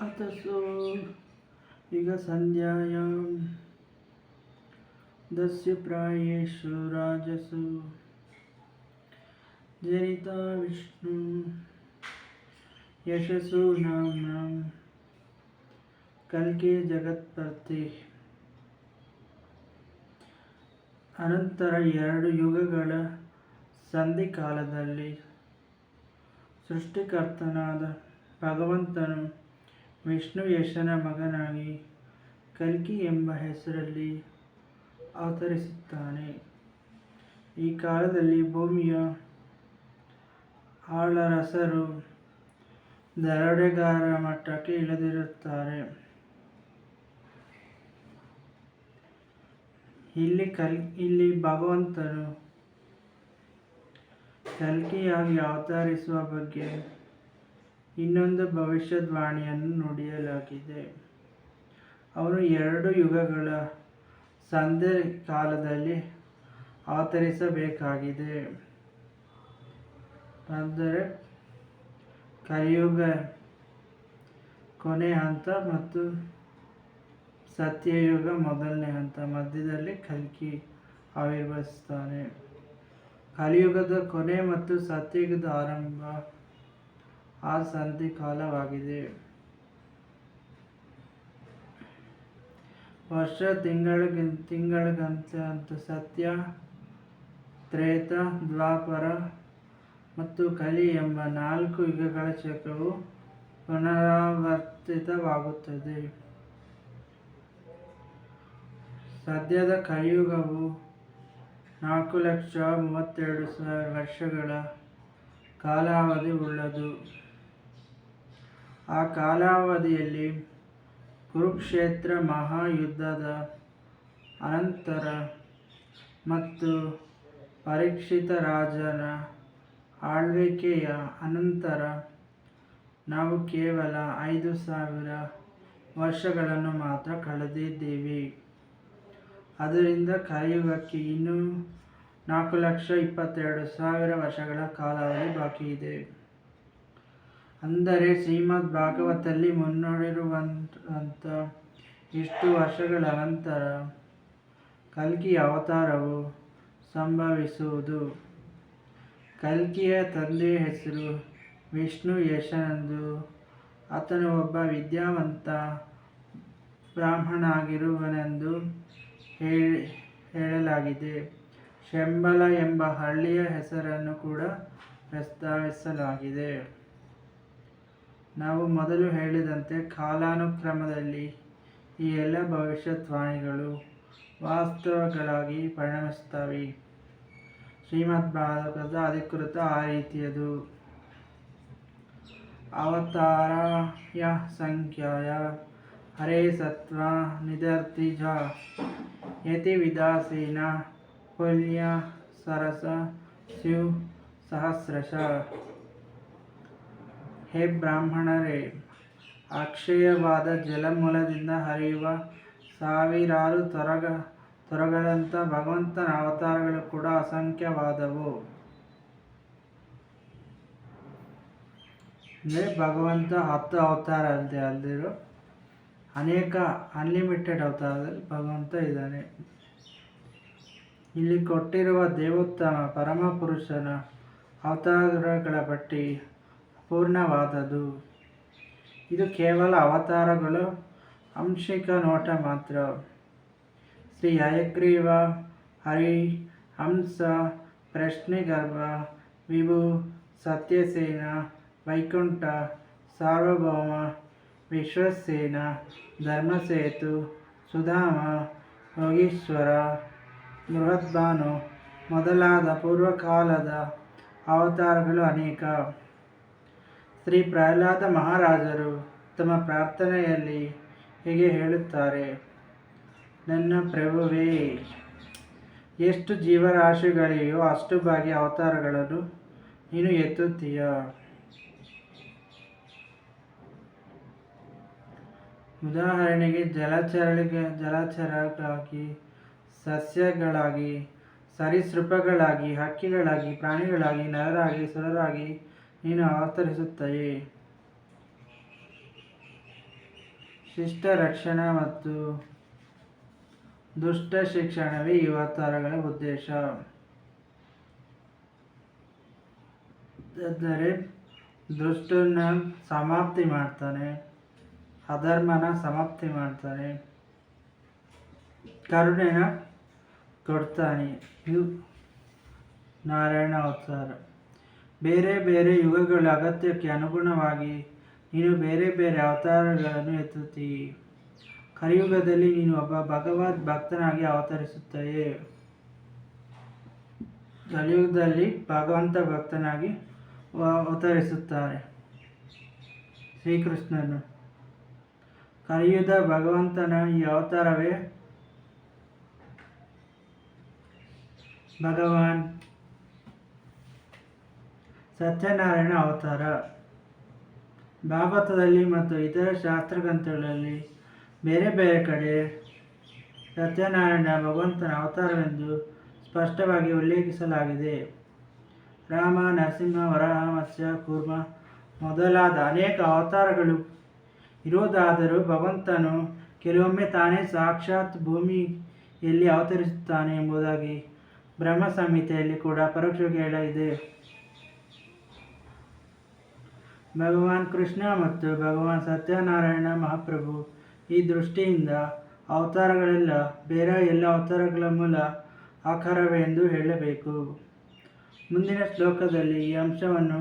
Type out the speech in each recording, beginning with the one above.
ಅತಸು. ಈಗ ಸಂಧ್ಯಾಯ. ದಸ್ಯ ಪ್ರಾಯೇಶು ರಾಜಸು. ಜನಿತ ವಿಷ್ಣು. ಯಶಸ್ಸು ನಾಮ ಕಲ್ಕೆ ಜಗತ್ಪರ್ತಿ. ಅನಂತರ ಎರಡು ಯುಗಗಳ ಸಂಧಿಕಾಲದಲ್ಲಿ ಸೃಷ್ಟಿಕರ್ತನಾದ ಭಗವಂತನು ವಿಷ್ಣು ಯಶನ ಮಗನಾಗಿ ಕಲ್ಕಿ ಎಂಬ ಹೆಸರಲ್ಲಿ ಅವತರಿಸುತ್ತಾನೆ. ಈ ಕಾಲದಲ್ಲಿ ಭೂಮಿಯ ಆಳರಸರು ದರೋಡೆಗಾರರ ಮಟ್ಟಕ್ಕೆ ಇಳಿದಿರುತ್ತಾರೆ. ಇಲ್ಲಿ ಕಲ್, ಇಲ್ಲಿ ಭಗವಂತರು ಕಲ್ಕಿಯಾಗಿ ಅವತರಿಸುವ ಬಗ್ಗೆ ಇನ್ನೊಂದು ಭವಿಷ್ಯದ್ವಾಣಿಯನ್ನು ನುಡಿಯಲಾಗಿದೆ. ಅವನು ಎರಡು ಯುಗಗಳ ಸಂಧೆ ಕಾಲದಲ್ಲಿ ಅವತರಿಸಬೇಕಾಗಿದೆ. ಅಂದರೆ ಕಲಿಯುಗ ಕೊನೆ ಹಂತ ಮತ್ತು ಸತ್ಯಯುಗ ಮೊದಲನೇ ಹಂತ ಮಧ್ಯದಲ್ಲಿ ಕಲ್ಕಿ ಆವಿರ್ಭವಿಸ್ತಾನೆ ಕಲಿಯುಗದ ಕೊನೆ ಮತ್ತು ಸತ್ಯಯುಗದ ಆರಂಭ ಆ ಸಂಧಿ ಕಾಲವಾಗಿದೆ. ವರ್ಷ ತಿಂಗಳ ತಿಂಗಳಿಗಂತ ಸತ್ಯ, ತ್ರೇತ, ದ್ವಾಪರ ಮತ್ತು ಕಲಿ ಎಂಬ ನಾಲ್ಕು ಯುಗಗಳ ಚಕ್ರವು ಪುನರಾವರ್ತಿತವಾಗುತ್ತದೆ. ಸದ್ಯದ ಕಲಿಯುಗವು ನಾಲ್ಕು ಲಕ್ಷ ಮೂವತ್ತೆರಡು ಸಾವಿರ ವರ್ಷಗಳ ಕಾಲಾವಧಿ ಉಳ್ಳದು. ಆ ಕಾಲಾವಧಿಯಲ್ಲಿ ಕುರುಕ್ಷೇತ್ರ ಮಹಾಯುದ್ಧದ ಅನಂತರ ಮತ್ತು ಪರೀಕ್ಷಿತ ರಾಜನ ಆಳ್ವಿಕೆಯ ಅನಂತರ ನಾವು ಕೇವಲ ಐದು ಸಾವಿರ ವರ್ಷಗಳನ್ನು ಮಾತ್ರ ಕಳೆದಿದ್ದೀವಿ. ಅದರಿಂದ ಕಲಿಯುಗಕ್ಕೆ ಇನ್ನೂ ನಾಲ್ಕು ಲಕ್ಷ ಇಪ್ಪತ್ತೆರಡು ಸಾವಿರ ವರ್ಷಗಳ ಕಾಲಾವಧಿ ಬಾಕಿ ಇದೆ ಅಂದರೆ ಶ್ರೀಮದ್ ಭಾಗವತಲ್ಲಿ ಮುನ್ನೋಡಿರುವಂಥ ಇಷ್ಟು ವರ್ಷಗಳ ನಂತರ ಕಲ್ಕಿ ಅವತಾರವು ಸಂಭವಿಸುವುದು. ಕಲ್ಕಿಯ ತಂದೆಯ ಹೆಸರು ವಿಷ್ಣು ಯಶನಂದು. ಆತನು ಒಬ್ಬ ವಿದ್ಯಾವಂತ ಬ್ರಾಹ್ಮಣಾಗಿರುವನೆಂದು ಹೇಳಿ ಹೇಳಲಾಗಿದೆ. ಶಂಬಲ ಎಂಬ ಹಳ್ಳಿಯ ಹೆಸರನ್ನು ಕೂಡ ಪ್ರಸ್ತಾವಿಸಲಾಗಿದೆ. ನಾವು ಮೊದಲು ಹೇಳಿದಂತೆ ಕಾಲಾನುಕ್ರಮದಲ್ಲಿ ಈ ಎಲ್ಲ ಭವಿಷ್ಯತ್ವಾಣಿಗಳು ವಾಸ್ತವಗಳಾಗಿ ಪರಿಣಮಿಸುತ್ತವೆ. ಶ್ರೀಮದ್ ಭಾರತದ ಅಧಿಕೃತ ಆ ರೀತಿಯದು. ಅವತಾರಾಯ ಸಂಖ್ಯಾಯ ಹರೇ ಸತ್ವ ನಿಧರ್ತಿಜ ಯತಿ ವಿದಾಸೀನ ಪುಲ್ಯ ಸರಸ ಶಿವ್ ಸಹಸ್ರಶ. ಹೇ ಬ್ರಾಹ್ಮಣರೇ, ಅಕ್ಷಯವಾದ ಜಲಮೂಲದಿಂದ ಹರಿಯುವ ಸಾವಿರಾರು ತೊರಗ, ತೊರಗಳಂಥ ಭಗವಂತನ ಅವತಾರಗಳು ಕೂಡ ಅಸಂಖ್ಯವಾದವು. ಅಂದರೆ ಭಗವಂತ ಹತ್ತು ಅವತಾರ ಅಲ್ಲದೆ ಅಲ್ದಿರೋ ಅನೇಕ ಅನ್ಲಿಮಿಟೆಡ್ ಅವತಾರದಲ್ಲಿ ಭಗವಂತ ಇದ್ದಾನೆ. ಇಲ್ಲಿ ಕೊಟ್ಟಿರುವ ದೇವೋತ್ತಮ ಪರಮ ಪುರುಷನ ಅವತಾರಗಳ ಪಟ್ಟಿ ಪೂರ್ಣವಾದದು. ಇದು ಕೇವಲ ಅವತಾರಗಳು ಅಂಶಿಕ ನೋಟ ಮಾತ್ರ. ಶ್ರೀ ಹಯಗ್ರೀವ, ಹರಿ, ಹಂಸ ಪ್ರಶ್ನೆಗರ್ಭ ವಿಭು, ಸತ್ಯಸೇನ, ವೈಕುಂಠ, ಸಾರ್ವಭೌಮ, ವಿಶ್ವಸೇನ, ಧರ್ಮಸೇತು, ಸುಧಾಮ, ಯೋಗೀಶ್ವರ, ಬೃಹದ್ಭಾನು ಮೊದಲಾದ ಪೂರ್ವಕಾಲದ ಅವತಾರಗಳು ಅನೇಕ. ಶ್ರೀ ಪ್ರಹ್ಲಾದ ಮಹಾರಾಜರು ತಮ್ಮ ಪ್ರಾರ್ಥನೆಯಲ್ಲಿ ಹೀಗೆ ಹೇಳುತ್ತಾರೆ, ನನ್ನ ಪ್ರಭುವೇ, ಎಷ್ಟು ಜೀವರಾಶಿಗಳಿವೆಯೋ ಅಷ್ಟು ಬಾಗಿ ಅವತಾರಗಳನ್ನು ನೀನು ಎತ್ತುತ್ತೀಯ. ಉದಾಹರಣೆಗೆ ಜಲಚರಗಳಿಗೆ ಜಲಚರಗಳಾಗಿ ಸಸ್ಯಗಳಾಗಿ, ಸರೀಸೃಪಗಳಾಗಿ, ಹಕ್ಕಿಗಳಾಗಿ, ಪ್ರಾಣಿಗಳಾಗಿ, ನರರಾಗಿ, ಸುರರಾಗಿ ನೀನು ಅವತರಿಸುತ್ತೆಯೇ ಶಿಷ್ಟ ರಕ್ಷಣೆ ಮತ್ತು ದುಷ್ಟ ಶಿಕ್ಷಣವೇ ಈ ಅವತಾರಗಳ ಉದ್ದೇಶ. ಅಂದರೆ ದುಷ್ಟನ ಸಮಾಪ್ತಿ ಮಾಡ್ತಾನೆ, ಅಧರ್ಮನ ಸಮಾಪ್ತಿ ಮಾಡ್ತಾನೆ, ಕರುಣೆನ ಕೊಡ್ತಾನೆ. ಇದು ನಾರಾಯಣ ಅವತಾರ. ಬೇರೆ ಬೇರೆ ಯುಗಗಳ ಅಗತ್ಯಕ್ಕೆ ಅನುಗುಣವಾಗಿ ನೀನು ಬೇರೆ ಬೇರೆ ಅವತಾರಗಳನ್ನು ಎತ್ತುತ್ತೀ. ಕಲಿಯುಗದಲ್ಲಿ ನೀನು ಒಬ್ಬ ಭಗವದ್ ಭಕ್ತನಾಗಿ ಅವತರಿಸುತ್ತೆಯೇ. ಕಲಿಯುಗದಲ್ಲಿ ಭಗವಂತ ಭಕ್ತನಾಗಿ ಅವತರಿಸುತ್ತಾರೆ ಶ್ರೀಕೃಷ್ಣನು. ಕಲಿಯುಗ ಭಗವಂತನ ಈ ಅವತಾರವೇ ಭಗವಾನ್ ಸತ್ಯನಾರಾಯಣ ಅವತಾರ. ಭಾಗವತದಲ್ಲಿ ಮತ್ತು ಇತರ ಶಾಸ್ತ್ರಗ್ರಂಥಗಳಲ್ಲಿ ಬೇರೆ ಬೇರೆ ಕಡೆ ಸತ್ಯನಾರಾಯಣ ಭಗವಂತನ ಅವತಾರವೆಂದು ಸ್ಪಷ್ಟವಾಗಿ ಉಲ್ಲೇಖಿಸಲಾಗಿದೆ. ರಾಮ, ನರಸಿಂಹ ವರಹ ಮತ್ಸ್ಯ ಕೂರ್ಮ ಮೊದಲಾದ ಅನೇಕ ಅವತಾರಗಳು ಇರುವುದಾದರೂ ಭಗವಂತನು ಕೆಲವೊಮ್ಮೆ ತಾನೇ ಸಾಕ್ಷಾತ್ ಭೂಮಿಯಲ್ಲಿ ಅವತರಿಸುತ್ತಾನೆ ಎಂಬುದಾಗಿ ಬ್ರಹ್ಮ ಸಂಹಿತೆಯಲ್ಲಿ ಕೂಡ ಪರೋಕ್ಷವಾಗಿ ಹೇಳಲಿದೆ ಭಗವಾನ್ ಕೃಷ್ಣ ಮತ್ತು ಭಗವಾನ್ ಸತ್ಯನಾರಾಯಣ ಮಹಾಪ್ರಭು ಈ ದೃಷ್ಟಿಯಿಂದ ಅವತಾರಗಳೆಲ್ಲ, ಬೇರೆ ಎಲ್ಲ ಅವತಾರಗಳ ಮೂಲ ಆಕಾರವೇ ಎಂದು ಹೇಳಬೇಕು. ಮುಂದಿನ ಶ್ಲೋಕದಲ್ಲಿ ಈ ಅಂಶವನ್ನು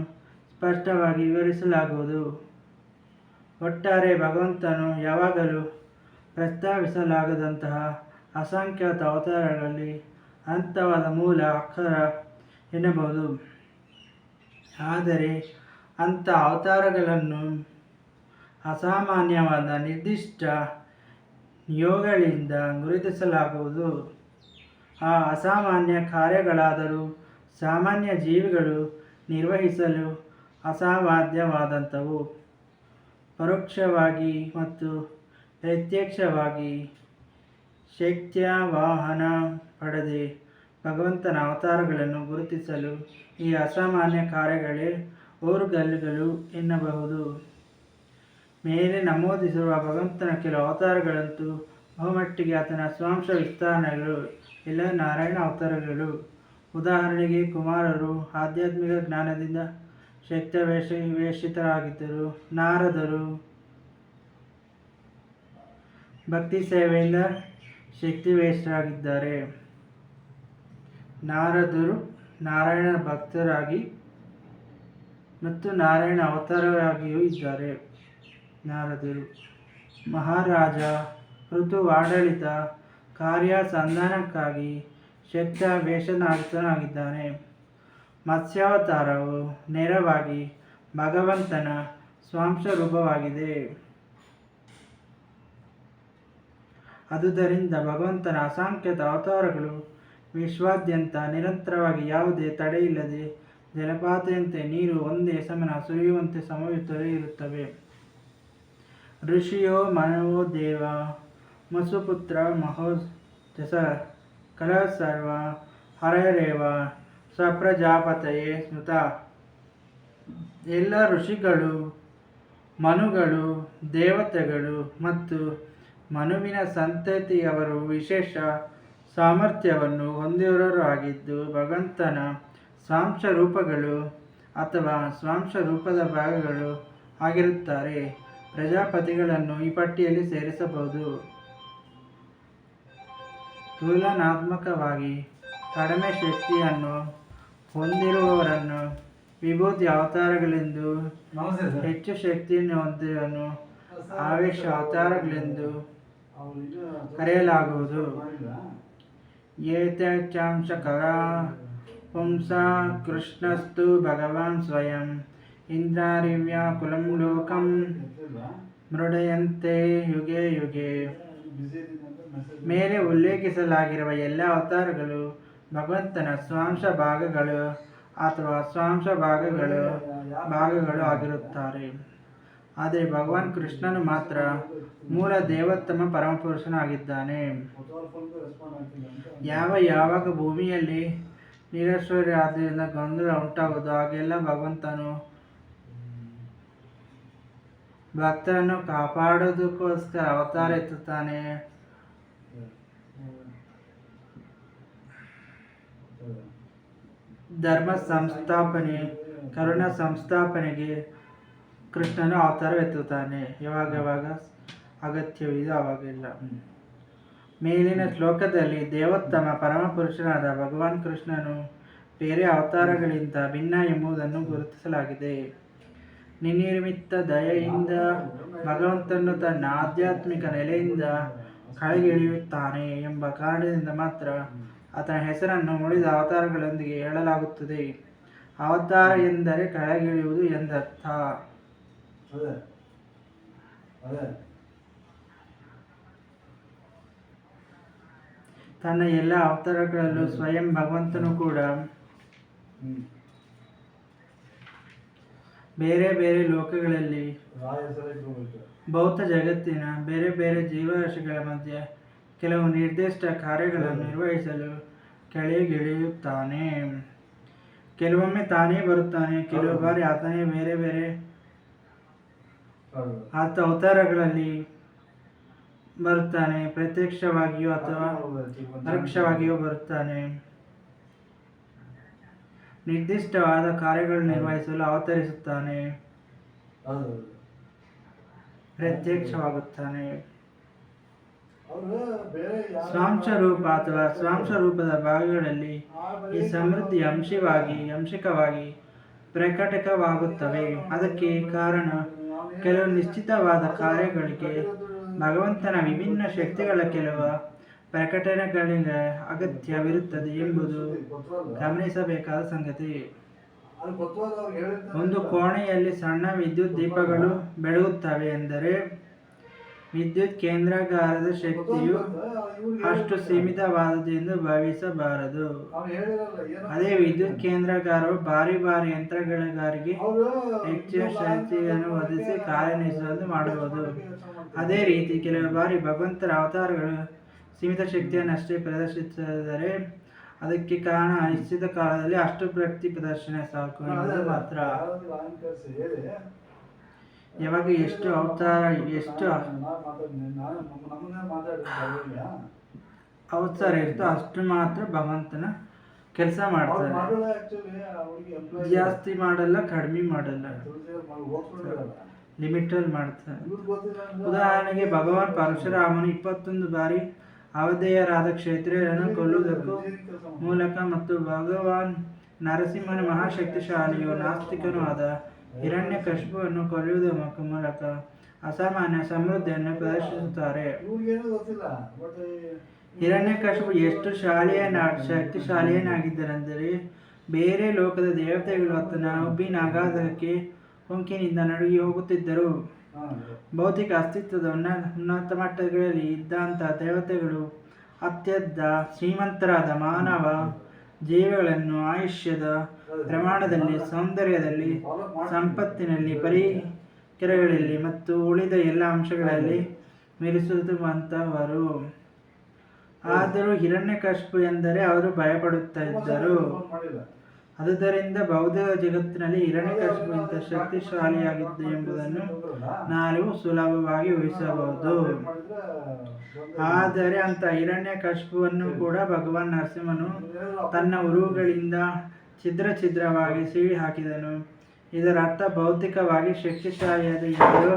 ಸ್ಪಷ್ಟವಾಗಿ ವಿವರಿಸಲಾಗುವುದು. ಒಟ್ಟಾರೆ ಭಗವಂತನು ಯಾವಾಗಲೂ ಪ್ರಸ್ತಾವಿಸಲಾಗದಂತಹ ಅಸಂಖ್ಯಾತ ಅವತಾರಗಳಲ್ಲಿ ಅಂತವಾದ ಮೂಲ ಅಕ್ಷರ ಎನ್ನಬಹುದು. ಆದರೆ ಅಂಥ ಅವತಾರಗಳನ್ನು ಅಸಾಮಾನ್ಯವಾದ ನಿರ್ದಿಷ್ಟ ನಿಯೋಗಗಳಿಂದ ಗುರುತಿಸಲಾಗುವುದು. ಆ ಅಸಾಮಾನ್ಯ ಕಾರ್ಯಗಳಾದರೂ ಸಾಮಾನ್ಯ ಜೀವಿಗಳು ನಿರ್ವಹಿಸಲು ಅಸಾಮಾಧ್ಯವಾದಂಥವು ಪರೋಕ್ಷವಾಗಿ ಮತ್ತು ಪ್ರತ್ಯಕ್ಷವಾಗಿ ಶಕ್ತಿಯ, ವಾಹನ ಪಡೆದೆ ಭಗವಂತನ ಅವತಾರಗಳನ್ನು ಗುರುತಿಸಲು ಈ ಅಸಾಮಾನ್ಯ ಕಾರ್ಯಗಳೇ ಓರುಗಲ್ಲುಗಳು ಎನ್ನಬಹುದು. ಮೇಲೆ ನಮೂದಿಸಿರುವ ಭಗವಂತನ ಕೆಲವು ಅವತಾರಗಳಂತೂ ಬಹುಮಟ್ಟಿಗೆ ಆತನ ಸ್ವಾಂಶ ವಿಸ್ತರಣೆಗಳು ಎಲ್ಲ ನಾರಾಯಣ ಅವತಾರಗಳು. ಉದಾಹರಣೆಗೆ ಕುಮಾರರು ಆಧ್ಯಾತ್ಮಿಕ ಜ್ಞಾನದಿಂದ ಶಕ್ತ ವೇಷ ವೇಷಿತರಾಗಿದ್ದರು ನಾರದರು. ಭಕ್ತಿ ಸೇವೆಯಿಂದ ಶಕ್ತಿ ವೇಷರಾಗಿದ್ದಾರೆ ನಾರದರು ನಾರಾಯಣ ಭಕ್ತರಾಗಿ ಮತ್ತು ನಾರಾಯಣ ಅವತಾರವಾಗಿಯೂ ಇದ್ದಾರೆ. ನಾರದರು, ಮಹಾರಾಜ, ಋತುವಾಡಳಿತ ಕಾರ್ಯ ಸಂಧಾನಕ್ಕಾಗಿ ಶಕ್ತ ವೇಷನಾಗಿದ್ದಾನೆ ಮತ್ಸ್ಯಾವತಾರವು ನೇರವಾಗಿ ಭಗವಂತನ ಸ್ವಾಂಶ ರೂಪವಾಗಿದೆ ಅದುದರಿಂದ ಭಗವಂತನ ಅಸಂಖ್ಯಾತ ಅವತಾರಗಳು ವಿಶ್ವಾದ್ಯಂತ ನಿರಂತರವಾಗಿ ಯಾವುದೇ ತಡೆಯಿಲ್ಲದೆ ಜಲಪಾತದಂತೆ ನೀರು ಒಂದೇ ಸಮನ ಸುರಿಯುವಂತೆ ಸಮವಿತರೆ ಇರುತ್ತವೆ ಋಷಿಯೋ ಮನವೋ ದೇವ ಮಸುಪುತ್ರ ಮಹೋಸ ಕಲಸರ್ವ ಕಲ ಸರ್ವ ಹರರೇವ ಸ್ವಪ್ರಜಾಪತಯೇ ಸ್ಮೃತ. ಎಲ್ಲ ಋಷಿಗಳು, ಮನುಗಳು, ದೇವತೆಗಳು ಮತ್ತು ಮನುವಿನ ಸಂತತಿಯವರು ವಿಶೇಷ ಸಾಮರ್ಥ್ಯವನ್ನು ಹೊಂದಿರೋರಾಗಿದ್ದು ಭಗವಂತನ ಸ್ವಾಂಶ ರೂಪಗಳು ಅಥವಾ ಸ್ವಾಂಶ ರೂಪದ ಭಾಗಗಳು ಆಗಿರುತ್ತಾರೆ. ಪ್ರಜಾಪತಿಗಳನ್ನು ಈ ಪಟ್ಟಿಯಲ್ಲಿ ಸೇರಿಸಬಹುದು. ತುಲನಾತ್ಮಕವಾಗಿ ಕಡಿಮೆ ಶಕ್ತಿಯನ್ನು ಹೊಂದಿರುವವರನ್ನು ವಿಭೂತಿ ಅವತಾರಗಳೆಂದು ಹೆಚ್ಚು ಶಕ್ತಿಯನ್ನು ಹೊಂದಿರುವನು ಆವೇಶ ಅವತಾರಗಳೆಂದು ಕರೆಯಲಾಗುವುದು. ಏತಚಾಂಶಕರ ಪುಂಸ ಕೃಷ್ಣಸ್ತು ಭಗವಾನ್ ಸ್ವಯಂ ಇಂದ್ರಾರಿವ್ಯಾಕುಲಂ ಲೋಕಂ ಮೃಡಯಂತೆ ಯುಗೆ ಯುಗೆ ಮೇಲೆ ಉಲ್ಲೇಖಿಸಲಾಗಿರುವ ಎಲ್ಲ ಅವತಾರಗಳು ಭಗವಂತನ ಸ್ವಾಂಶ ಭಾಗಗಳು ಅಥವಾ ಸ್ವಾಂಶ ಭಾಗಗಳು ಭಾಗಗಳು ಆಗಿರುತ್ತಾರೆ. ಆದರೆ ಭಗವಾನ್ ಕೃಷ್ಣನು ಮಾತ್ರ ಮೂಲ ದೇವೋತ್ತಮ ಪರಮಪುರುಷನಾಗಿದ್ದಾನೆ. ಯಾವ ಯಾವಾಗ ಭೂಮಿಯಲ್ಲಿ ನಿರಶ್ವರ್ಯ ಆದ್ದರಿಂದ ಗೊಂದಲ ಉಂಟಾಗುವುದು. ಹಾಗೆಲ್ಲ ಭಗವಂತನು ಭಕ್ತರನ್ನು ಕಾಪಾಡೋದಕ್ಕೋಸ್ಕರ ಅವತಾರ ಎತ್ತುತ್ತಾನೆ. ಧರ್ಮ ಸಂಸ್ಥಾಪನೆ, ಕರುಣ ಸಂಸ್ಥಾಪನೆಗೆ ಕೃಷ್ಣನು ಅವತಾರ ಎತ್ತುತ್ತಾನೆ ಯಾವಾಗ ಯಾವಾಗ ಅಗತ್ಯವಿದೆ ಅವಾಗೆಲ್ಲ ಮೇಲಿನ ಶ್ಲೋಕದಲ್ಲಿ ದೇವೋತ್ತಮ ಪರಮಪುರುಷನಾದ ಭಗವಾನ್ ಕೃಷ್ಣನು ಬೇರೆ ಅವತಾರಗಳಿಂದ ಭಿನ್ನ ಎಂಬುದನ್ನು ಗುರುತಿಸಲಾಗಿದೆ. ನಿನಿರ್ಮಿತ ದಯೆಯಿಂದ ಭಗವಂತನು ತನ್ನ ಆಧ್ಯಾತ್ಮಿಕ ನೆಲೆಯಿಂದ ಕಳೆಗಿಳಿಯುತ್ತಾನೆ ಎಂಬ ಕಾರಣದಿಂದ ಮಾತ್ರ ಆತನ ಹೆಸರನ್ನು ಉಳಿದ ಅವತಾರಗಳೊಂದಿಗೆ ಹೇಳಲಾಗುತ್ತದೆ. ಅವತಾರ ಎಂದರೆ ಕೆಳಗಿಳಿಯುವುದು ಎಂದರ್ಥ ಅದೇ ಅದೇ ತನ್ನ ಎಲ್ಲ ಅವತಾರಗಳಲ್ಲೂ ಸ್ವಯಂ ಭಗವಂತನು ಕೂಡ ಬೇರೆ ಬೇರೆ ಲೋಕಗಳಲ್ಲಿ ಭೌತ ಜಗತ್ತಿನ ಬೇರೆ ಬೇರೆ ಜೀವರಾಶಿಗಳ ಮಧ್ಯೆ ಕೆಲವು ನಿರ್ದಿಷ್ಟ ಕಾರ್ಯಗಳನ್ನು ನಿರ್ವಹಿಸಲು ಕೆಳಗಿಳಿಯುತ್ತಾನೆ. ಕೆಲವೊಮ್ಮೆ ತಾನೇ ಬರುತ್ತಾನೆ ಕೆಲವು ಬಾರಿ ಆತನೇ ಬೇರೆ ಬೇರೆ ಆತ ಅವತಾರಗಳಲ್ಲಿ ಬರುತ್ತಾನೆ, ಪ್ರತ್ಯಕ್ಷವಾಗಿಯೂ ಅಥವಾ ಪರೋಕ್ಷವಾಗಿಯೂ ಬರುತ್ತಾನೆ. ನಿರ್ದಿಷ್ಟವಾದ ಕಾರ್ಯಗಳನ್ನು ನಿರ್ವಹಿಸಲು ಅವತರಿಸುತ್ತಾನೆ. ಪ್ರತ್ಯಕ್ಷವಾಗುತ್ತಾನೆ. ಸ್ವಾಂಶ ರೂಪ ಅಥವಾ ಸ್ವಾಂಶ ರೂಪದ ಭಾಗಗಳಲ್ಲಿ ಈ ಸಮೃದ್ಧಿ ಅಂಶವಾಗಿ, ಅಂಶಿಕವಾಗಿ ಪ್ರಕಟಕವಾಗುತ್ತವೆ. ಅದಕ್ಕೆ ಕಾರಣ, ಕೆಲವು ನಿಶ್ಚಿತವಾದ ಕಾರ್ಯಗಳಿಗೆ ಭಗವಂತನ ವಿಭಿನ್ನ ಶಕ್ತಿಗಳ ಕೆಲವು ಪ್ರಕಟಣೆಗಳಿಂದ ಅಗತ್ಯವಿರುತ್ತದೆ ಎಂಬುದು? ಗಮನಿಸಬೇಕಾದ ಸಂಗತಿ. ಒಂದು ಕೋಣೆಯಲ್ಲಿ ಸಣ್ಣ ವಿದ್ಯುತ್ ದೀಪಗಳು ಬೆಳಗುತ್ತವೆ ಎಂದರೆ ವಿದ್ಯುತ್ ಕೇಂದ್ರಾಗಾರದ ಶಕ್ತಿಯು ಅಷ್ಟು ಸೀಮಿತವಾದದ್ದು ಎಂದು ಭಾವಿಸಬಾರದು ಅದೇ ವಿದ್ಯುತ್ ಕೇಂದ್ರಾಗಾರವು ಭಾರಿ ಭಾರಿ ಯಂತ್ರಗಳಿಗಾರಿಗೆ ಹೆಚ್ಚಿನ ಶಕ್ತಿಯನ್ನು ಒದಗಿಸಿ ಕಾರ್ಯನಿರ್ವಹಿಸುವಂತೆ ಮಾಡುವುದು ಅದೇ ರೀತಿ ಕೆಲವು ಬಾರಿ ಭಗವಂತರ ಅವತಾರಗಳು ಸೀಮಿತ ಶಕ್ತಿಯನ್ನಷ್ಟೇ ಪ್ರದರ್ಶಿಸಿದರೆ ಅದಕ್ಕೆ ಕಾರಣ ಅನಿಶ್ಚಿತ ಕಾಲದಲ್ಲಿ ಅಷ್ಟು ಪ್ರತಿ ಪ್ರದರ್ಶನ ಸಾಕು ಮಾತ್ರ. ಯಾವಾಗ ಎಷ್ಟು ಅವತಾರ ಎಷ್ಟು ಅವತಾರ ಇರ್ತೋ ಅಷ್ಟು ಮಾತ್ರ ಭಗವಂತನ ಕೆಲಸ ಮಾಡ್ತಾರೆ. ಜಾಸ್ತಿ ಮಾಡಲ್ಲ, ಕಡಿಮೆ ಮಾಡಲ್ಲ. ಲಿಮಿಟ್ ಲಿಮಿಟಲ್ಲಿ ಮಾಡ್ತಾರೆ. ಉದಾಹರಣೆಗೆ ಭಗವಾನ್ ಪರಶುರಾಮನು ಇಪ್ಪತ್ತೊಂದು ಬಾರಿ ಅವಧೇಯರಾದ ಕ್ಷತ್ರಿಯರನ್ನು ಕೊಲ್ಲುವುದಕ್ಕೂ ಮೂಲಕ ಮತ್ತು ಭಗವಾನ್ ನರಸಿಂಹನ ಮಹಾಶಕ್ತಿಶಾಲಿಯು ನಾಸ್ತಿಕನೂ ಆದ ಹಿರಣ್ಯ ಕಶ್ಯಪವನ್ನು ಕೊಲ್ಲುವುದರ ಮೂಲಕ ಅಸಾಮಾನ್ಯ ಸಮೃದ್ಧಿಯನ್ನು ಪ್ರದರ್ಶಿಸುತ್ತಾರೆ. ಹಿರಣ್ಯಕಶಿಪು ಎಷ್ಟು ಶಾಲೆಯನ್ನ ಶಕ್ತಿಶಾಲಿಯನಾಗಿದ್ದರೆಂದರೆ ಬೇರೆ ಲೋಕದ ದೇವತೆಗಳು ಆತನ ಉಬ್ಬಿನ ಅಗಾಧಕ್ಕೆ ಹೊಂಕಿನಿಂದ ನಡುಗಿ ಹೋಗುತ್ತಿದ್ದರು. ಭೌತಿಕ ಅಸ್ತಿತ್ವದ ಉನ್ನ ಉನ್ನತ ಮಟ್ಟಗಳಲ್ಲಿ ಇದ್ದಂಥ ದೇವತೆಗಳು ಅತ್ಯಂತ ಶ್ರೀಮಂತರಾದ ಮಾನವ ಜೀವಿಗಳನ್ನು ಆಯುಷ್ಯದ ಪ್ರಮಾಣದಲ್ಲಿ, ಸೌಂದರ್ಯದಲ್ಲಿ, ಸಂಪತ್ತಿನಲ್ಲಿ, ಪರಿಕರಗಳಲ್ಲಿ ಮತ್ತು ಉಳಿದ ಎಲ್ಲ ಅಂಶಗಳಲ್ಲಿ ಮೆರೆಸುವಂತವರು ಆದರೂ ಹಿರಣ್ಯಕಶಿಪು ಎಂದರೆ ಅವರು ಭಯಪಡುತ್ತಾ ಇದ್ದರು ಆದುದರಿಂದ ಬೌದ್ಧ ಜಗತ್ತಿನಲ್ಲಿ ಹಿರಣ್ಯಕಶಿಪು ಇಂಥ ಶಕ್ತಿಶಾಲಿಯಾಗಿದ್ದು ಎಂಬುದನ್ನು ನಾವು ಸುಲಭವಾಗಿ ಊಹಿಸಬಹುದು. ಆದರೆ ಅಂತ ಹಿರಣ್ಯಕಶಿಪುವನ್ನು ಕೂಡ ಭಗವಾನ್ ನರಸಿಂಹನು ತನ್ನ ಉರುಗಳಿಂದ ಛಿದ್ರ ಛಿದ್ರವಾಗಿ ಸೀಳಿ ಹಾಕಿದನು. ಇದರ ಅರ್ಥ ಭೌತಿಕವಾಗಿ ಶಕ್ತಿಶಾಲಿಯಾದ ಎಂದು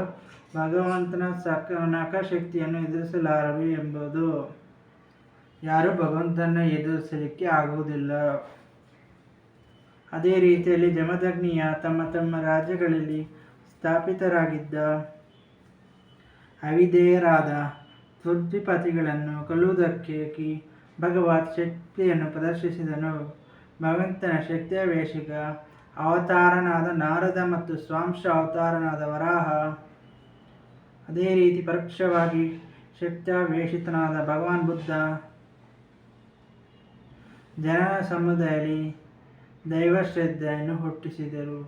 ಭಗವಂತನ ಸಕ ನಖಶಕ್ತಿಯನ್ನು ಎದುರಿಸಲಾರರು ಎಂಬುದು. ಯಾರು ಭಗವಂತನ ಎದುರಿಸಲಿಕ್ಕೆ ಆಗುವುದಿಲ್ಲ. ಅದೇ ರೀತಿಯಲ್ಲಿ ಜಮದಗ್ನಿಯ ತಮ್ಮ ತಮ್ಮ ರಾಜ್ಯಗಳಲ್ಲಿ ಸ್ಥಾಪಿತರಾಗಿದ್ದ ಅವಿಧೇಯರಾದ ಪೃಥ್ವಿಪತಿಗಳನ್ನು ಕೊಲ್ಲುವುದಕ್ಕೆ ಭಗವತ್ ಶಕ್ತಿಯನ್ನು ಪ್ರದರ್ಶಿಸಿದನು. ಭಗವಂತನ ಶಕ್ತಿಯ ವೇಷಿಗ ಅವತಾರನಾದ ನಾರದ ಮತ್ತು ಸ್ವಾಂಶ ಅವತಾರನಾದ ವರಾಹ ಅದೇ ರೀತಿ ಪರೋಕ್ಷವಾಗಿ ಶಕ್ತಿಯ ಭಗವಾನ್ ಬುದ್ಧ ಜನರ ಸಮುದಾಯದಲ್ಲಿ ದೈವಶ್ರದ್ಧೆಯನ್ನು ಹುಟ್ಟಿಸಿದರು.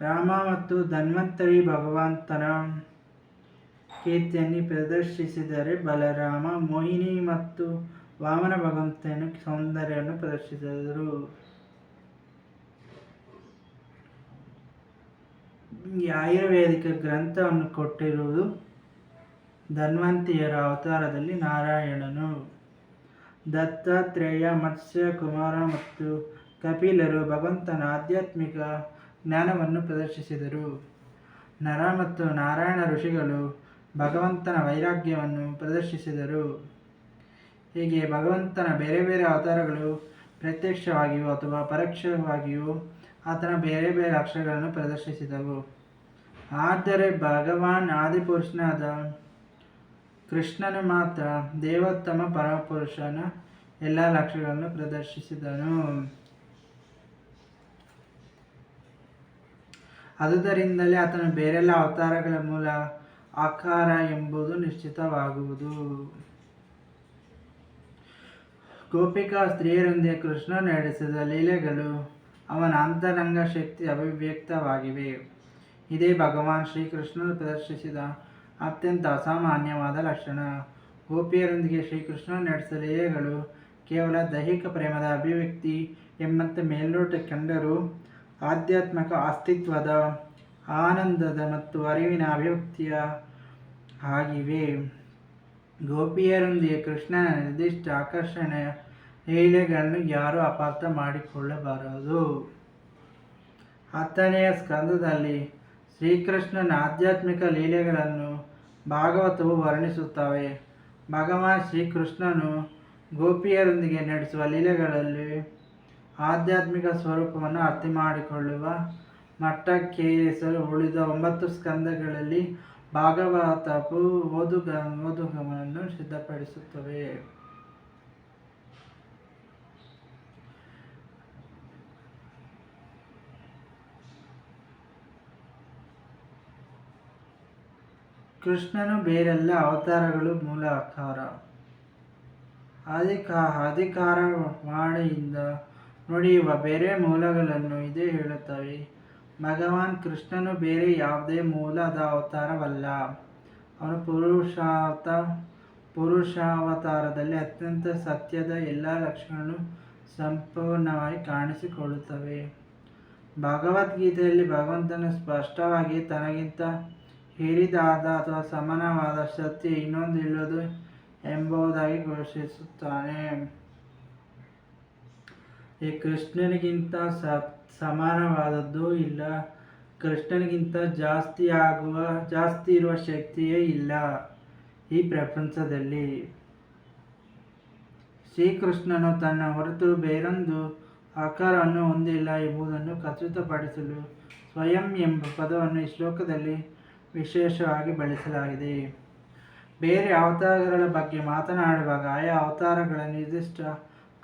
ರಾಮ ಮತ್ತು ಧನ್ವಂತರಿ ಭಗವಂತನ ಕೀರ್ತಿಯನ್ನು ಪ್ರದರ್ಶಿಸಿದರೆ ಬಲರಾಮ, ಮೋಹಿನಿ ಮತ್ತು ವಾಮನ ಭಗವಂತನ ಸೌಂದರ್ಯವನ್ನು ಪ್ರದರ್ಶಿಸಿದರು. ಆಯುರ್ವೇದಿಕ ಗ್ರಂಥವನ್ನು ಕೊಟ್ಟಿರುವುದು ಧನ್ವಂತಿಯರ ಅವತಾರದಲ್ಲಿ ನಾರಾಯಣನು. ದತ್ತಾತ್ರೇಯ ಮತ್ಸ್ಯ ಕುಮಾರ ಮತ್ತು ಕಪಿಲರು ಭಗವಂತನ ಆಧ್ಯಾತ್ಮಿಕ ಜ್ಞಾನವನ್ನು ಪ್ರದರ್ಶಿಸಿದರು. ನರ ಮತ್ತು ನಾರಾಯಣ ಋಷಿಗಳು ಭಗವಂತನ ವೈರಾಗ್ಯವನ್ನು ಪ್ರದರ್ಶಿಸಿದರು. ಹೀಗೆ ಭಗವಂತನ ಬೇರೆ ಬೇರೆ ಅವತಾರಗಳು ಪ್ರತ್ಯಕ್ಷವಾಗಿಯೂ ಅಥವಾ ಪರೋಕ್ಷವಾಗಿಯೂ ಆತನ ಬೇರೆ ಬೇರೆ ಅಕ್ಷರಗಳನ್ನು ಪ್ರದರ್ಶಿಸಿದವು. ಆದರೆ ಭಗವಾನ್ ಆದಿಪುರುಷನಾದ ಕೃಷ್ಣನು ಮಾತ್ರ ದೇವೋತ್ತಮ ಪರಮಪುರುಷನ ಎಲ್ಲ ಲಕ್ಷಣಗಳನ್ನು ಪ್ರದರ್ಶಿಸಿದನು. ಆದುದರಿಂದಲೇ ಆತನು ಬೇರೆಲ್ಲ ಅವತಾರಗಳ ಮೂಲ ಆಕಾರ ಎಂಬುದು ನಿಶ್ಚಿತವಾಗುವುದು. ಗೋಪಿಕಾ ಸ್ತ್ರೀಯರೊಂದಿಗೆ ಕೃಷ್ಣ ನಡೆಸಿದ ಲೀಲೆಗಳು ಅವನ ಅಂತರಂಗ ಶಕ್ತಿ ಅಭಿವ್ಯಕ್ತವಾಗಿವೆ. ಇದೇ ಭಗವಾನ್ ಶ್ರೀಕೃಷ್ಣನು ಪ್ರದರ್ಶಿಸಿದ ಅತ್ಯಂತ ಅಸಾಮಾನ್ಯವಾದ ಲಕ್ಷಣ. ಗೋಪಿಯರೊಂದಿಗೆ ಶ್ರೀಕೃಷ್ಣ ನಡೆಸಿದ ಲೀಲೆಗಳು ಕೇವಲ ದೈಹಿಕ ಪ್ರೇಮದ ಅಭಿವ್ಯಕ್ತಿ ಎಂಬಂತೆ ಮೇಲ್ನೋಟ ಕಂಡರೂ ಆಧ್ಯಾತ್ಮಿಕ ಅಸ್ತಿತ್ವದ ಆನಂದದ ಮತ್ತು ಅರಿವಿನ ಅಭಿವ್ಯಕ್ತಿಯ ಆಗಿವೆ ಗೋಪಿಯರೊಂದಿಗೆ ಕೃಷ್ಣನ ನಿರ್ದಿಷ್ಟ ಆಕರ್ಷಣೆಯ ಲೀಲೆಗಳನ್ನು ಯಾರೂ ಅಪಾರ್ಥ ಮಾಡಿಕೊಳ್ಳಬಾರದು. ಹತ್ತನೆಯ ಸ್ಕಂದದಲ್ಲಿ ಶ್ರೀಕೃಷ್ಣನ ಆಧ್ಯಾತ್ಮಿಕ ಲೀಲೆಗಳನ್ನು ಭಾಗವತವು ವರ್ಣಿಸುತ್ತವೆ. ಭಗವಾನ್ ಶ್ರೀಕೃಷ್ಣನು ಗೋಪಿಯರೊಂದಿಗೆ ನಡೆಸುವ ಲೀಲೆಗಳಲ್ಲಿ ಆಧ್ಯಾತ್ಮಿಕ ಸ್ವರೂಪವನ್ನು ಅರ್ಥ ಮಾಡಿಕೊಳ್ಳುವ ಮಟ್ಟಕ್ಕೇರಿಸಲು ಉಳಿದ ಒಂಬತ್ತು ಸ್ಕಂದಗಳಲ್ಲಿ ಭಾಗವತವು ಓದುಗ ಓದುಗವನ್ನು ಸಿದ್ಧಪಡಿಸುತ್ತವೆ. ಕೃಷ್ಣನು ಬೇರೆಲ್ಲ ಅವತಾರಗಳು ಮೂಲ ಆಕಾರ ಅಧಿಕ, ಅಧಿಕಾರವಾಣಿಯಿಂದ ನುಡಿಯುವ ಬೇರೆ ಮೂಲಗಳನ್ನು ಇದೇ ಹೇಳುತ್ತವೆ. ಭಗವಾನ್ ಕೃಷ್ಣನು ಬೇರೆ ಯಾವುದೇ ಮೂಲದ ಅವತಾರವಲ್ಲ. ಅವನು ಪುರುಷಾರ್ಥ, ಪುರುಷಾವತಾರದಲ್ಲಿ ಅತ್ಯಂತ ಸತ್ಯದ ಎಲ್ಲ ಲಕ್ಷಣಗಳು ಸಂಪೂರ್ಣವಾಗಿ ಕಾಣಿಸಿಕೊಳ್ಳುತ್ತವೆ. ಭಗವದ್ಗೀತೆಯಲ್ಲಿ ಭಗವಂತನು ಸ್ಪಷ್ಟವಾಗಿ ತನಗಿಂತ ಹಿರಿದಾದ ಅಥವಾ ಸಮಾನವಾದ ಸತ್ಯ ಇನ್ನೊಂದಿಲ್ಲದು ಎಂಬುದಾಗಿ ಘೋಷಿಸುತ್ತಾನೆ. ಈ ಕೃಷ್ಣನಿಗಿಂತ ಸ ಸಮಾನವಾದದ್ದು ಇಲ್ಲ. ಕೃಷ್ಣನಿಗಿಂತ ಜಾಸ್ತಿ ಆಗುವ, ಜಾಸ್ತಿ ಇರುವ ಶಕ್ತಿಯೇ ಇಲ್ಲ ಈ ಪ್ರಪಂಚದಲ್ಲಿ. ಶ್ರೀಕೃಷ್ಣನು ತನ್ನ ಹೊರತು ಬೇರೊಂದು ಆಕಾರವನ್ನು ಹೊಂದಿಲ್ಲ ಎಂಬುದನ್ನು ಖಚಿತಪಡಿಸಲು ಸ್ವಯಂ ಎಂಬ ಪದವನ್ನು ಈ ಶ್ಲೋಕದಲ್ಲಿ ವಿಶೇಷವಾಗಿ ಬಳಸಲಾಗಿದೆ. ಬೇರೆ ಅವತಾರಗಳ ಬಗ್ಗೆ ಮಾತನಾಡುವಾಗ ಆಯಾ ಅವತಾರಗಳ ನಿರ್ದಿಷ್ಟ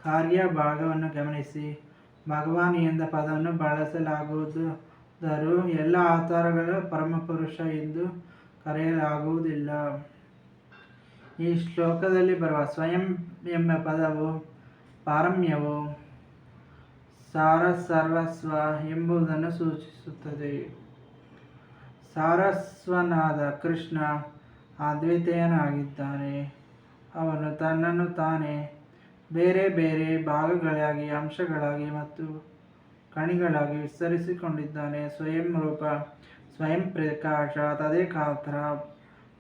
ಕಾರ್ಯ ಭಾಗವನ್ನು ಗಮನಿಸಿ. ಭಗವಾನ್ ಎಂದ ಪದವನ್ನು ಬಳಸಲಾಗುವುದಾದರೂ ಎಲ್ಲ ಅವತಾರಗಳ ಪರಮಪುರುಷ ಎಂದು ಕರೆಯಲಾಗುವುದಿಲ್ಲ. ಈ ಶ್ಲೋಕದಲ್ಲಿ ಬರುವ ಸ್ವಯಂ ಎಂಬ ಪದವು ಪಾರಮ್ಯವು ಸಾರ ಸರ್ವಸ್ವ ಎಂಬುದನ್ನು ಸೂಚಿಸುತ್ತದೆ. ಸಾರಸ್ವನಾದ ಕೃಷ್ಣ ಅದ್ವಿತೀಯನಾಗಿದ್ದಾನೆ. ಅವನು ತನ್ನನ್ನು ತಾನೇ ಬೇರೆ ಬೇರೆ ಭಾಗಗಳಾಗಿ, ಅಂಶಗಳಾಗಿ ಮತ್ತು ಕಣಿಗಳಾಗಿ ವಿಸ್ತರಿಸಿಕೊಂಡಿದ್ದಾನೆ. ಸ್ವಯಂ ರೂಪ ಸ್ವಯಂ ಪ್ರಕಾಶ, ತದೇಕಾತ್ರ,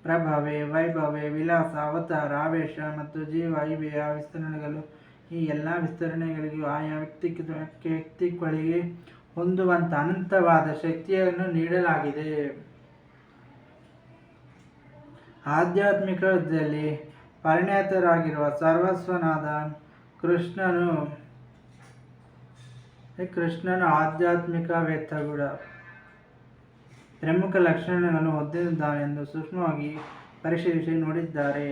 ಪ್ರಭಾವೆ, ವೈಭವೆ ವಿಲಾಸ ಅವತಾರ, ಆವೇಶ ಮತ್ತು ಜೀವ ಇವೆಯ ವಿಸ್ತರಣೆಗಳು ಈ ಎಲ್ಲ ವಿಸ್ತರಣೆಗಳಿಗೂ ಆಯಾ ವ್ಯಕ್ತಿ ವ್ಯಕ್ತಿಗಳಿಗೆ ಹೊಂದುವಂಥ ಅನಂತವಾದ ಶಕ್ತಿಯನ್ನು ನೀಡಲಾಗಿದೆ. ಆಧ್ಯಾತ್ಮಿಕದಲ್ಲಿ ಪರಿಣತರಾಗಿರುವ ಸರ್ವಸ್ವನಾದ ಕೃಷ್ಣನು ಕೃಷ್ಣನ ಆಧ್ಯಾತ್ಮಿಕ ವೇತ್ತಗುಡ ಪ್ರಮುಖ ಲಕ್ಷಣಗಳನ್ನು ಹೊಂದಿದ್ದಾನೆಂದು ಸೂಕ್ಷ್ಮವಾಗಿ ಪರಿಶೀಲಿಸಿ ನೋಡಿದ್ದಾರೆ.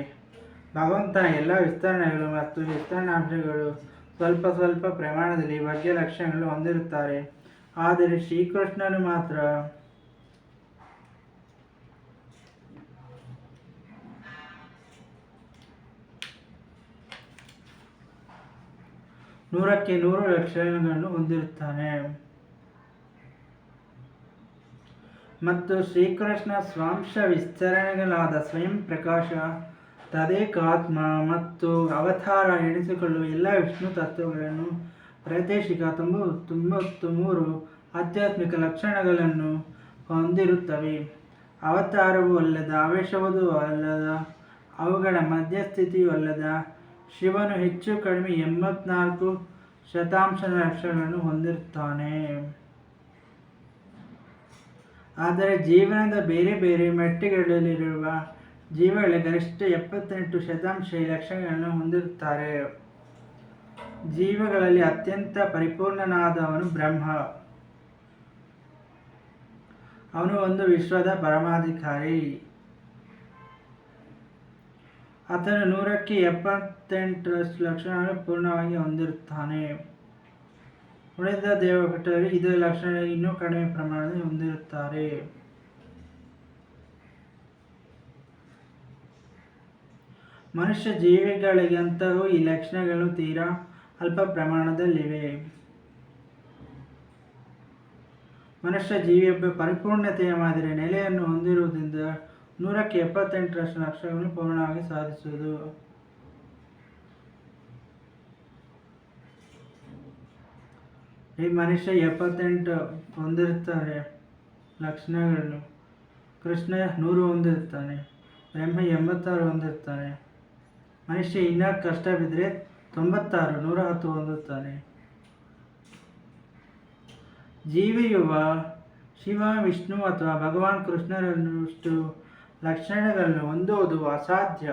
ಭಗವಂತ ಎಲ್ಲ ವಿಸ್ತರಣೆಗಳು ಮತ್ತು ವಿಸ್ತರಣಾಂಶಗಳು ಸ್ವಲ್ಪ ಸ್ವಲ್ಪ ಪ್ರಮಾಣದಲ್ಲಿ ಬಗ್ಗೆ ಲಕ್ಷಣಗಳು ಹೊಂದಿರುತ್ತಾರೆ. ಆದರೆ ಶ್ರೀಕೃಷ್ಣನು ಮಾತ್ರ ನೂರಕ್ಕೆ ನೂರು ಲಕ್ಷಣಗಳನ್ನು ಹೊಂದಿರುತ್ತಾನೆ. ಮತ್ತು ಶ್ರೀಕೃಷ್ಣ ಸ್ವಾಂಶ ವಿಸ್ತರಣೆಗಳಾದ ಸ್ವಯಂ ಪ್ರಕಾಶ, ತದೇಕಾತ್ಮ ಮತ್ತು ಅವತಾರ ಎಣಿಸಿಕೊಳ್ಳುವ ಎಲ್ಲ ವಿಷ್ಣು ತತ್ವಗಳನ್ನು ಪ್ರಾದೇಶಿಕ ತೊಂಬತ್ತು ತೊಂಬತ್ತು ಮೂರು ಆಧ್ಯಾತ್ಮಿಕ ಲಕ್ಷಣಗಳನ್ನು ಹೊಂದಿರುತ್ತವೆ. ಅವತಾರವೂ ಅಲ್ಲದ, ಆವೇಶವೂ ಅಲ್ಲದ, ಅವುಗಳ ಮಧ್ಯಸ್ಥಿತಿಯೂ ಅಲ್ಲದ ಶಿವನು ಹೆಚ್ಚು ಕಡಿಮೆ ಎಂಬತ್ನಾಲ್ಕು ಶತಾಂಶ ಲಕ್ಷಣಗಳನ್ನು ಹೊಂದಿರುತ್ತಾನೆ. ಆದರೆ ಜೀವನದ ಬೇರೆ ಬೇರೆ ಮೆಟ್ಟಿಗಳಲ್ಲಿರುವ ಜೀವಗಳ ಗರಿಷ್ಠ ಎಪ್ಪತ್ತೆಂಟು ಶತಾಂಶ ಲಕ್ಷಣಗಳನ್ನು ಹೊಂದಿರುತ್ತಾರೆ. ಜೀವಗಳಲ್ಲಿ ಅತ್ಯಂತ ಪರಿಪೂರ್ಣನಾದವನು ಬ್ರಹ್ಮ. ಅವನು ಒಂದು ವಿಶ್ವದ ಪರಮಾಧಿಕಾರಿ. ಆತನು ನೂರಕ್ಕೆ ಎಪ್ಪತ್ತೆಂಟರಷ್ಟು ಲಕ್ಷಣಗಳನ್ನು ಪೂರ್ಣವಾಗಿ ಹೊಂದಿರುತ್ತಾನೆ. ಉಳಿದ ದೇವಕಟ್ಟರು ಇದರ ಲಕ್ಷಣ ಇನ್ನೂ ಕಡಿಮೆ ಪ್ರಮಾಣದಲ್ಲಿ ಹೊಂದಿರುತ್ತಾರೆ. ಮನುಷ್ಯ ಜೀವಿಗಳಿಗಂತೂ ಈ ಲಕ್ಷಣಗಳು ತೀರಾ ಅಲ್ಪ ಪ್ರಮಾಣದಲ್ಲಿವೆ. ಮನುಷ್ಯ ಜೀವಿಯೊಬ್ಬ ಪರಿಪೂರ್ಣತೆಯ ಮಾದರಿ ನೆಲೆಯನ್ನು ಹೊಂದಿರುವುದರಿಂದ ನೂರಕ್ಕೆ ಎಪ್ಪತ್ತೆಂಟರಷ್ಟು ಲಕ್ಷಗಳನ್ನು ಪೂರ್ಣವಾಗಿ ಸಾಧಿಸುವುದು. ಈ ಮನುಷ್ಯ ಎಪ್ಪತ್ತೆಂಟು ಹೊಂದಿರ್ತಾರೆ ಲಕ್ಷಣಗಳನ್ನು. ಕೃಷ್ಣ ನೂರು ಹೊಂದಿರ್ತಾನೆ ಬ್ರಹ್ಮ ಎಂಬತ್ತಾರು ಹೊಂದಿರ್ತಾನೆ ಮನುಷ್ಯ ಇನ್ನೂ ಕಷ್ಟ ಬಿದ್ದರೆ ತೊಂಬತ್ತಾರು, ನೂರ ಹತ್ತು ಹೊಂದುತ್ತಾನೆ ಜೀವಿಯುವ ಶಿವ, ವಿಷ್ಣು ಅಥವಾ ಭಗವಾನ್ ಕೃಷ್ಣರನ್ನಷ್ಟು ಲಕ್ಷಣಗಳನ್ನು ಹೊಂದುವುದು ಅಸಾಧ್ಯ.